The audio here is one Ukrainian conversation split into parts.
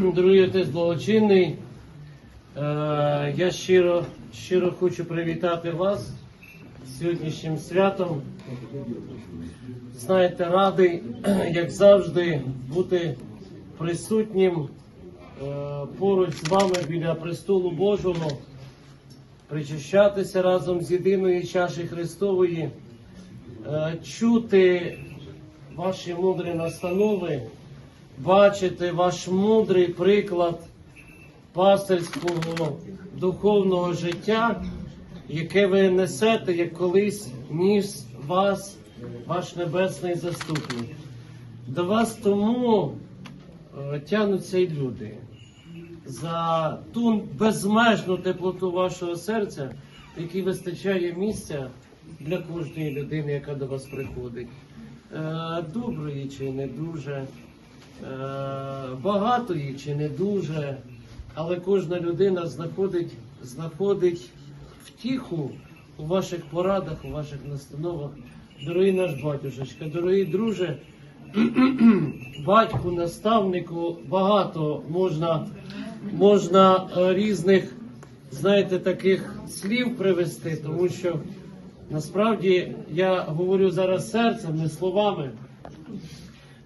Дорогі отець благочинний, е, я щиро, щиро хочу привітати вас з сьогоднішнім святом. Знаєте, радий, як завжди, бути присутнім е, поруч з вами біля престолу Божого, причащатися разом з єдиної чаші Христової, е, чути ваші мудрі настанови, бачити ваш мудрий приклад пастирського духовного життя, яке ви несете, як колись ніс вас, ваш небесний заступник. До вас тому е, тягнуться й люди за ту безмежну теплоту вашого серця, якій вистачає місця для кожної людини, яка до вас приходить. Е, Доброї чи не дуже, е, багатої чи не дуже, але кожна людина знаходить, знаходить втіху у ваших порадах, у ваших настановах. Дорогий наш батюшечка, дорогий друже, батьку, наставнику, багато можна, можна е, різних, знаєте, таких слів привести, тому що насправді я говорю зараз серцем, не словами.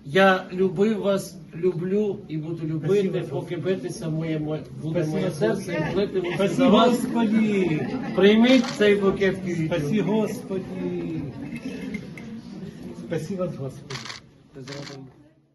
Я любив вас, люблю і буду любити, поки битися моє, буде моє серце і плити за Спасибо, вас. Господи! Прийміть цей букет квітів. Спасі Господи! Спасі вас, Господи!